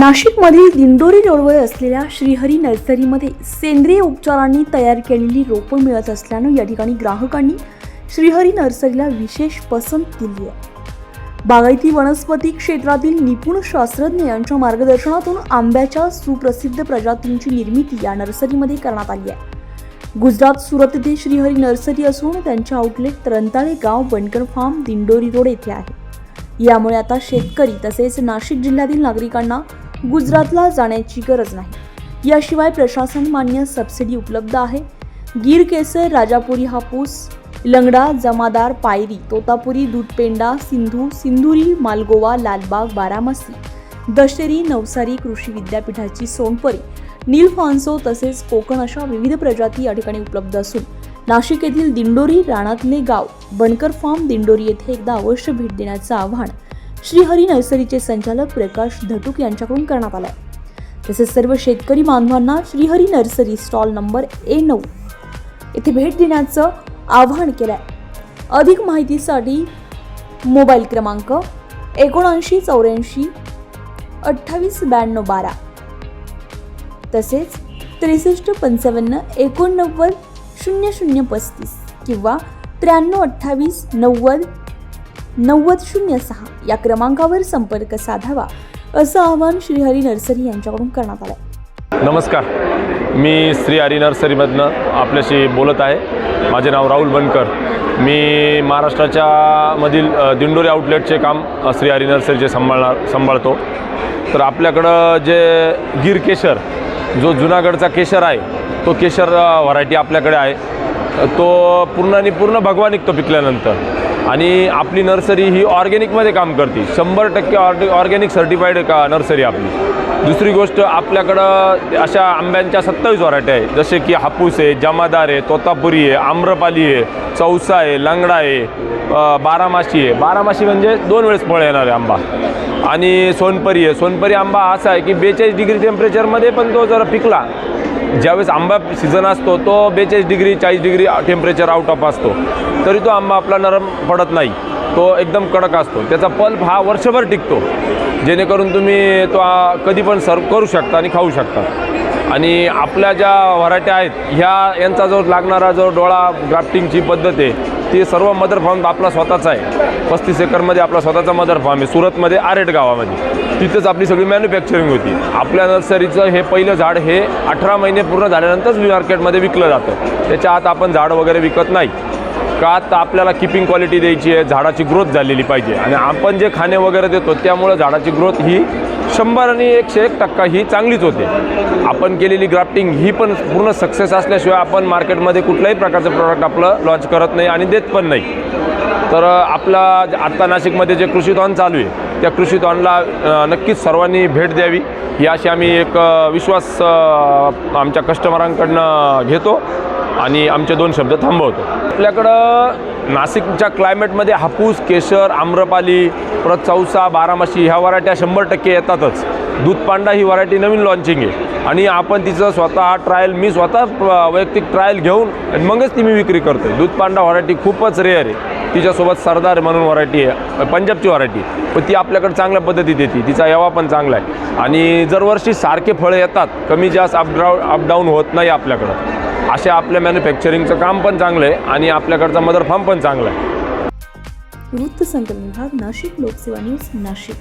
नाशिकमधील दिंडोरी रोडवर असलेल्या श्रीहरी नर्सरीमध्ये सेंद्रिय उपचारांनी तयार केलेली रोपं मिळत असल्यानं या ठिकाणी ग्राहकांनी श्रीहरी नर्सरीला विशेष पसंत दिली आहे. बागायती वनस्पती क्षेत्रातील निपुण शास्त्रज्ञ यांच्या मार्गदर्शनातून आंब्याच्या सुप्रसिद्ध प्रजातींची निर्मिती या नर्सरीमध्ये करण्यात आली आहे. गुजरात सुरत येथे श्रीहरी नर्सरी असून त्यांचे आउटलेट तरंताळे गाव बनकर फार्म दिंडोरी रोड येथे आहे. यामुळे आता शेतकरी तसेच नाशिक जिल्ह्यातील नागरिकांना गुजरातला जाण्याची गरज नाही. याशिवाय प्रशासन मान्य सबसिडी उपलब्ध आहे. गीर केसर राजापुरी हापूस लंगडा जमादार पायरी तोतापुरी दूधपेंडा सिंधू सिंधुरी मालगोवा लालबाग बारामसी दशेरी नवसारी कृषी विद्यापीठाची सोनपरी नीलफॉन्सो तसेच कोकण अशा विविध प्रजाती या ठिकाणी उपलब्ध असून नाशिक येथील दिंडोरी राणातले गाव बनकर फार्म दिंडोरी येथे एकदा अवश्य भेट देण्याचं आव्हान श्रीहरी नर्सरीचे संचालक प्रकाश धटुक यांच्याकडून करण्यात आला आहे तसेच सर्व शेतकरी बांधवांना Shrihari nursery stall number A नऊ येथे भेट देण्याचं आवाहन केलं आहे अधिक माहितीसाठी मोबाईल क्रमांक एकोणऐंशी चौऱ्याऐंशी अठ्ठावीस ब्याण्णव बारा. तसेच त्रेसष्ट पंचावन्न एकोणनव्वद शून्य शून्य पस्तीस किंवा त्र्याण्णव अठ्ठावीस नव्वद नव्वद शून्य सहा या क्रमांकावर संपर्क साधावा असं आवाहन श्रीहरी नर्सरी यांच्याकडून करण्यात आलं नमस्कार. मी श्री हरी नर्सरीमधनं आपल्याशी बोलत आहे. माझे नाव राहुल बनकर. मी महाराष्ट्राच्या मधील दिंडोरी आउटलेटचे काम श्री हरी नर्सरीचे सांभाळणार सांभाळतो. तर आपल्याकडं जे गिर केशर जो जुनागडचा केशर आहे तो केशर व्हरायटी आपल्याकडे आहे. तो पूर्ण आणि पूर्ण भगवान निघतो पिकल्यानंतर आणि आपली नर्सरी ही ऑर्गॅनिकमध्ये काम करते. शंभर टक्के ऑर्ग ऑर्गॅनिक सर्टिफाईड का नर्सरी आपली. दुसरी गोष्ट आपल्याकडं अशा आंब्यांच्या सत्तावीस व्हरायटी आहे. जसे की हापूस आहे जमादार आहे तोतापुरी आहे आम्रपाली आहे चौसा आहे लंगडा आहे बारामाशी आहे. बारामाशी म्हणजे दोन वेळेस फळ येणार आहे आंबा. आणि सोनपरी आहे. सोनपरी आंबा असा आहे की बेचाळीस डिग्री टेम्परेचरमध्ये पण तो जरा पिकला. ज्यावेळेस आंबा सीझन असतो तो बेचाळीस डिग्री चाळीस डिग्री टेम्परेचर आउट ऑफ असतो. तरी तो आंबा आपला नरम पडत नाही. तो एकदम कडक असतो. त्याचा पल्प हा वर्षभर टिकतो. जेणेकरून तुम्ही तो कधी पण सर्व करू शकता आणि खाऊ शकता. आणि आपल्या ज्या व्हरायट्या आहेत ह्या यांचा जो लागणारा जो डोळा ग्राफ्टिंगची पद्धत आहे ती सर्व मदर फार्म आपला स्वतःचा आहे. पस्तीस एकरमध्ये आपला स्वतःचा मदर फार्म आहे. सुरतमध्ये आरेट गावामध्ये. तिथंच आपली सगळी मॅन्युफॅक्चरिंग होती. आपल्या नर्सरीचं हे पहिलं झाड हे अठरा महिने पूर्ण झाल्यानंतरच मार्केटमध्ये विकलं जातं. त्याच्या आत आपण झाड वगैरे विकत नाही. का तर आपल्याला किपिंग क्वालिटी द्यायची आहे झाडाची ग्रोथ झालेली पाहिजे. आणि आपण जे खाणे वगैरे देतो त्यामुळं झाडाची ग्रोथ ही शंभर आणि एकशे एक टक्का ही चांगलीच होते. आपण केलेली ग्राफ्टिंग ही पण पूर्ण सक्सेस असल्याशिवाय आपण मार्केटमध्ये कुठल्याही प्रकारचं प्रॉडक्ट आपलं लॉन्च करत नाही आणि देत पण नाही. तर आपला आत्ता नाशिकमध्ये जे कृषीधॉन चालू आहे त्या कृषीधॉनला अ, नक्कीच सर्वांनी भेट द्यावी. ही अशी आम्ही एक विश्वास आमच्या कस्टमरांकडनं घेतो आणि आमचे दोन शब्द थांबवतो. आपल्याकडं नाशिकच्या क्लायमेटमध्ये हापूस केशर आम्रपाली परत चौसा बारामाशी ह्या व्हरायट्या शंभर टक्के येतातच. दूध पांडा ही व्हरायटी नवीन लॉन्चिंग आहे. आणि आपण तिचं स्वतः ट्रायल मी स्वतः वैयक्तिक ट्रायल घेऊन आणि मगच ती मी विक्री करतो दूध पांडा व्हरायटी खूपच रेअर आहे. तिच्यासोबत सरदार म्हणून व्हरायटी आहे. पंजाबची व्हरायटी पण ती आपल्याकडे चांगल्या पद्धतीत येते. तिचा यावा पण चांगला आहे. आणि दरवर्षी सारखे फळं येतात. कमी जास्त अपडाऊन अपडाऊन होत नाही आपल्याकडं. अशा आपल्या मॅन्युफॅक्चरिंगचं काम पण चांगलं आहे. आणि आपल्याकडचा मदर फार्म पण चांगला आहे. वृत्तसंकलन विभाग नाशिक लोकसेवा न्यूज नाशिक.